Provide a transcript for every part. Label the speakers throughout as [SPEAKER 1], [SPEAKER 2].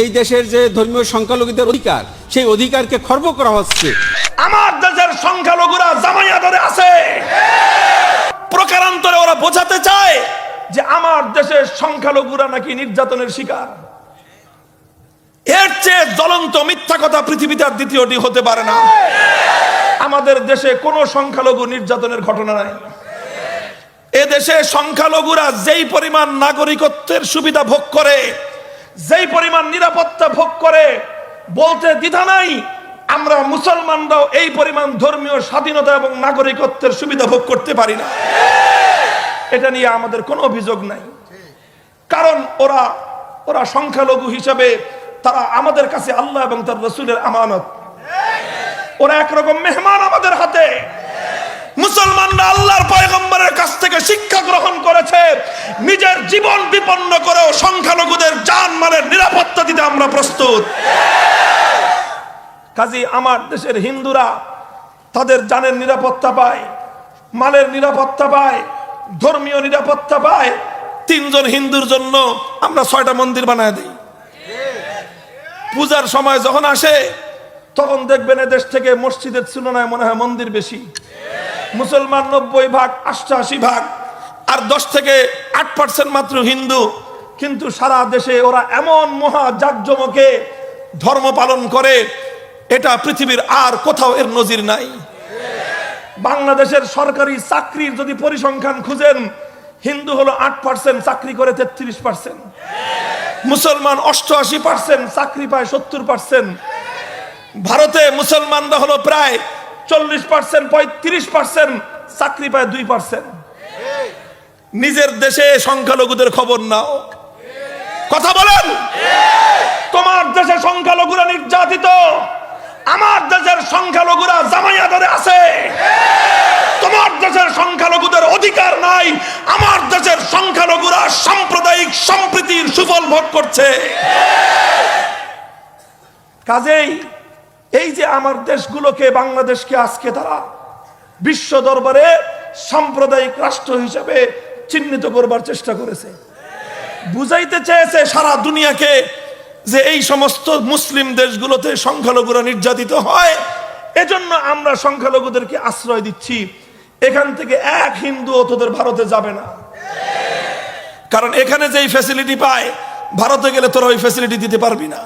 [SPEAKER 1] এই দেশের যে ধর্মীয় সংখ্যালঘুদের অধিকার, সেই অধিকারকে খর্ব করা হচ্ছে।
[SPEAKER 2] আমার দেশের সংখ্যালঘুরা জামাইয়া ধরে আছে। প্রকারান্তরে ওরা বোঝাতে চায় যে আমার দেশের সংখ্যালঘুরা নাকি নির্যাতনের শিকার। এর চেয়ে জ্বলন্ত মিথ্যা কথা পৃথিবীতে আর দ্বিতীয়টি হতে পারে না। আমাদের দেশে কোনো সংখ্যালঘু নির্যাতনের ঘটনা নাই। এদেশে সংখ্যালঘুরা যেই পরিমাণ নাগরিকত্বের সুবিধা ভোগ করে যেই পরিমাণ নিরাপত্তা ভোগ করে, বলতে দ্বিধা নাই, আমরা মুসলমানরাও এই পরিমাণ ধর্মীয় স্বাধীনতা এবং নাগরিকত্বের সুবিধা ভোগ করতে পারি না। এটা নিয়ে আমাদের কোনো অভিযোগ নাই। কারণ ওরা ওরা সংখ্যালঘু হিসাবে তারা আমাদের কাছে আল্লাহ এবং তার রসুলের আমানত। ওরা একরকম মেহমান আমাদের হাতে। মুসলমানরা আল্লাহর পয়গম্বরের কাছ থেকে শিক্ষা গ্রহণ করেছে নিজের জীবন বিপন্ন করেও সংখ্যালঘুদের জান মালের নিরাপত্তা দিতে আমরা প্রস্তুত। কাজী, আমার দেশের হিন্দুরা তাদের জানের নিরাপত্তা পায়, মালের নিরাপত্তা পায়, ধর্মীয় নিরাপত্তা পায়। তিনজন হিন্দুর জন্য আমরা ছয়টা মন্দির বানায় দিই। পূজার সময় যখন আসে, তখন দেখবেন এদেশ থেকে মসজিদের তুলনায় মনে হয় মন্দির বেশি। মুসলমান নব্বই ভাগ অষ্টাশি ভাগ। আর দশ থেকে আট পার্সেন্ট মাত্র হিন্দু। কিন্তু সারা দেশে ওরা এমন মহা জাকজমকে ধর্ম পালন করে, এটা পৃথিবীর আর কোথাও এর নজির নাই। বাংলাদেশের সরকারি চাকরির যদি পরিসংখ্যান খুঁজেন, হিন্দু হলো আট পার্সেন্ট চাকরি করে তেত্রিশ পার্সেন্ট মুসলমান অষ্টআশি পার্সেন্ট চাকরি পায় সত্তর পার্সেন্ট ভারতে মুসলমানরা হলো প্রায় চল্লিশ পার্সেন্ট পঁয়ত্রিশ পার্সেন্ট চাকরি পায় দুই পার্সেন্ট নিজের দেশে সংখ্যালঘুদের খবর নাও। কথা বলেন? তোমার দেশে সংখ্যালঘুরা নির্যাতিত। আমার দেশের সংখ্যালঘুরা জামাইয়া ধরে আছে। তোমার দেশের সংখ্যালঘুদের অধিকার নাই। আমার দেশের সংখ্যালঘুরা সাম্প্রদায়িক সম্প্রীতির সুফল ভোগ করছে। কাজেই এই যে আমার দেশগুলোকে, বাংলাদেশকে আজকে তারা বিশ্ব দরবারে সাম্প্রদায়িক রাষ্ট্র হিসেবে চিহ্নিত করবার চেষ্টা করেছে। বুঝাইতে চেয়েছে সারা দুনিয়াকে যে এই সমস্ত মুসলিম দেশগুলোতে সংখ্যালঘুরা নির্যাতিত হয়। এজন্য আমরা সংখ্যালঘুদেরকে আশ্রয় দিচ্ছি। এখান থেকে এক হিন্দু তোদের ভারতে যাবে না। কারণ এখানে যেই ফ্যাসিলিটি পায়, ভারতে গেলে তোরা ওই ফ্যাসিলিটি দিতে পারবি না।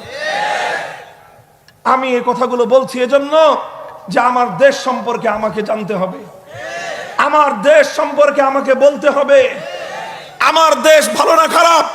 [SPEAKER 2] আমি এই কথাগুলো বলছি এজন্য যে আমার দেশ সম্পর্কে আমাকে জানতে হবে। আমার দেশ সম্পর্কে আমাকে বলতে হবে। আমার দেশ ভালো না খারাপ?